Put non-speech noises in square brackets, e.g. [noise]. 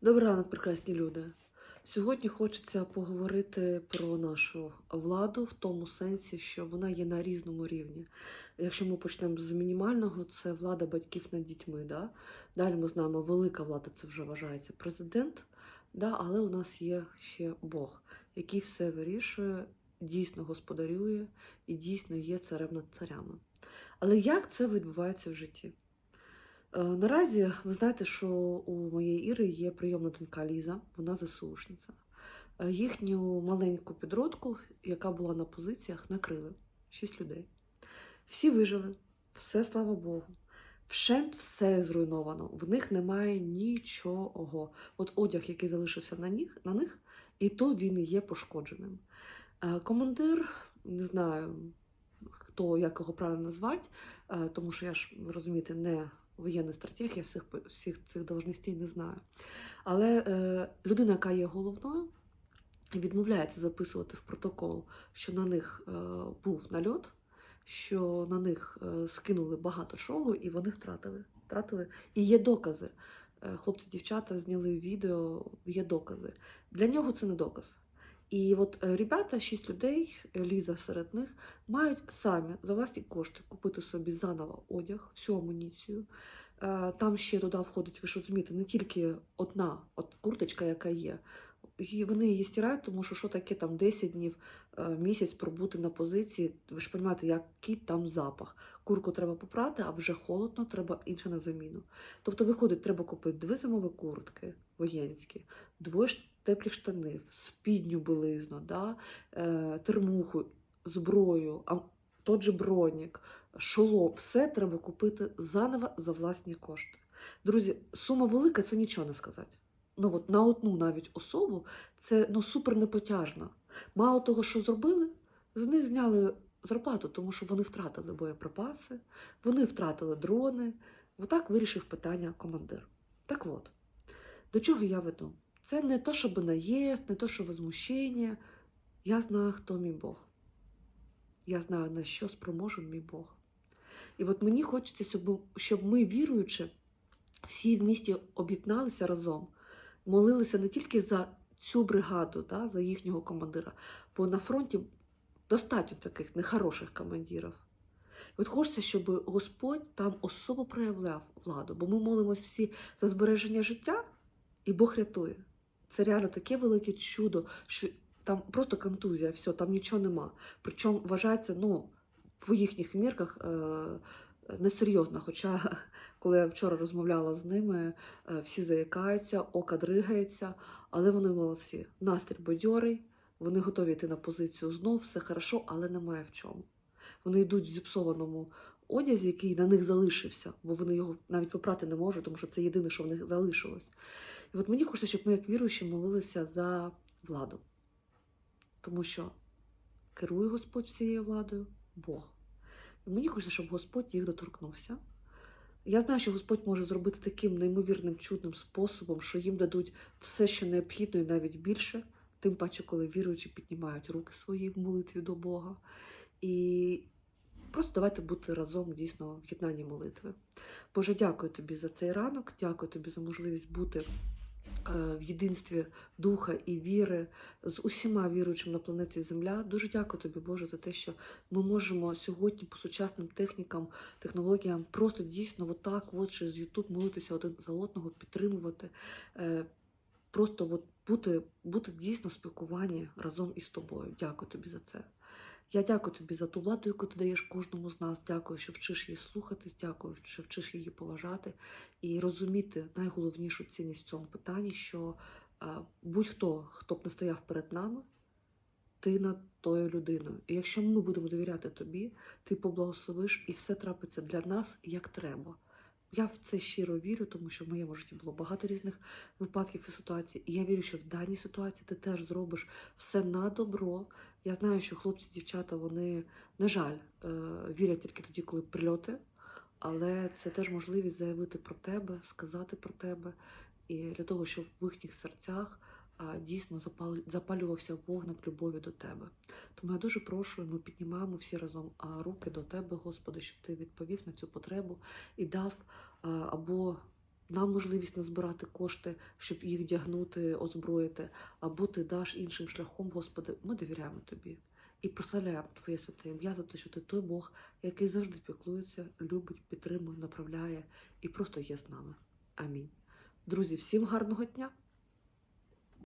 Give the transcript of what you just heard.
Добрий ранок, прекрасні люди. Сьогодні хочеться поговорити про нашу владу в тому сенсі, що вона є на різному рівні. Якщо ми почнемо з мінімального, це влада батьків над дітьми. Да? Далі ми знаємо, велика влада це вже вважається президент, да? але у нас є ще Бог, який все вирішує, дійсно господарює і дійсно є царем над царями. Але як це відбувається в житті? Е, Наразі ви знаєте, що у моєї Іри є прийомна донька Ліза, вона ЗСУшниця. Е, Їхню маленьку підродку, яка була на позиціях, накрили шість людей. Всі вижили, все слава Богу. Вщент все зруйновано. В них немає нічого. От одяг, який залишився на них, на них і то він є пошкодженим. Е, Командир, не знаю, хто як його правильно назвати, тому що я ж розумієте, не воєнний стратег, я всіх, всіх цих должностей не знаю. Але е, людина, яка є головною, відмовляється записувати в протокол, що на них е, був нальот, що на них е, скинули багато чого, і вони втратили. втратили. І є докази. Е, Хлопці, дівчата зняли відео, є докази. Для нього це не доказ. І от е, ребята, шість людей, е, Ліза серед них, мають самі за власні кошти купити собі заново одяг, всю амуніцію. Е, Там ще туди входить, ви ж розумієте, не тільки одна от курточка, яка є. І вони її стирають, тому що що таке там 10 днів, е, місяць пробути на позиції. Ви ж розумієте, який там запах. Курку треба попрати, а вже холодно, треба інше на заміну. Тобто, виходить, треба купити дві зимові куртки воєнські, двоє ш- теплих штанів, спідню білизну, да? е, термуху, зброю, тот же бронік, шолом, все треба купити заново за власні кошти. Друзі, сума велика це нічого не сказати. Ну от на одну навіть особу це ну супер непотяжно. Мало того, що зробили, з них зняли зарплату, тому що вони втратили боєприпаси, вони втратили дрони. Отак вирішив питання командир. Так от, до чого я веду? Це не то, щоб наїзд, не то, що возмущення. Я знаю, хто мій Бог. Я знаю, на що спроможен мій Бог. І от мені хочеться, щоб, ми, віруючи, всі в місті об'єдналися разом, молилися не тільки за цю бригаду, да, за їхнього командира, бо на фронті достатньо таких нехороших командирів. От хочеться, щоб Господь там особо проявляв владу, бо ми молимось всі за збереження життя, і Бог рятує. Це реально таке велике чудо, що там просто контузія, все, там нічого нема. Причому вважається, ну, по їхніх мірках е, несерйозно. Хоча, [laughs] коли я вчора розмовляла з ними, е, всі заякаються, ока дригається, але вони молодці. Настрій бадьорий, вони готові йти на позицію знов, все хорошо, але немає в чому. Вони йдуть в зіпсованому одязі, який на них залишився, бо вони його навіть попрати не можуть, тому що це єдине, що в них залишилось. І от мені хочеться, щоб ми, як віруючі, молилися за владу. Тому що керує Господь всією владою Бог. І мені хочеться, щоб Господь їх доторкнувся. Я знаю, що Господь може зробити таким неймовірним чудним способом, що їм дадуть все, що необхідно, і навіть більше, тим паче, коли віруючі піднімають руки свої в молитві до Бога. І просто давайте бути разом дійсно в єднанні молитви. Боже, дякую тобі за цей ранок, дякую тобі за можливість бути е, в єдинстві духа і віри з усіма віруючими на планеті Земля. Дуже дякую тобі, Боже, за те, що ми можемо сьогодні по сучасним технікам, технологіям просто дійсно отак, от через Ютуб молитися один за одного, підтримувати. е, Просто от бути, бути дійсно в спілкуванні разом із тобою. Дякую тобі за це. Я дякую тобі за ту владу, яку ти даєш кожному з нас. Дякую, що вчиш її слухатись, дякую, що вчиш її поважати і розуміти найголовнішу цінність в цьому питанні, що е, будь-хто, хто б не стояв перед нами, ти над тою людиною. І якщо ми будемо довіряти тобі, ти поблагословиш і все трапиться для нас як треба. Я в це щиро вірю, тому що в моєму житті було багато різних випадків і ситуацій. І я вірю, що в даній ситуації ти теж зробиш все на добро. Я знаю, що хлопці, дівчата, вони, на жаль, е, вірять тільки тоді, коли прильоти, але це теж можливість заявити про тебе, сказати про тебе, і для того, щоб в їхніх серцях дійсно запалювався вогник любові до тебе. Тому я дуже прошу, ми піднімаємо всі разом руки до тебе, Господи, щоб ти відповів на цю потребу і дав або нам можливість назбирати кошти, щоб їх вдягнути, озброїти, або ти даш іншим шляхом, Господи, ми довіряємо тобі і прославляємо Твоє святе ім'я за те, що ти той Бог, який завжди піклується, любить, підтримує, направляє і просто є з нами. Амінь. Друзі, всім гарного дня!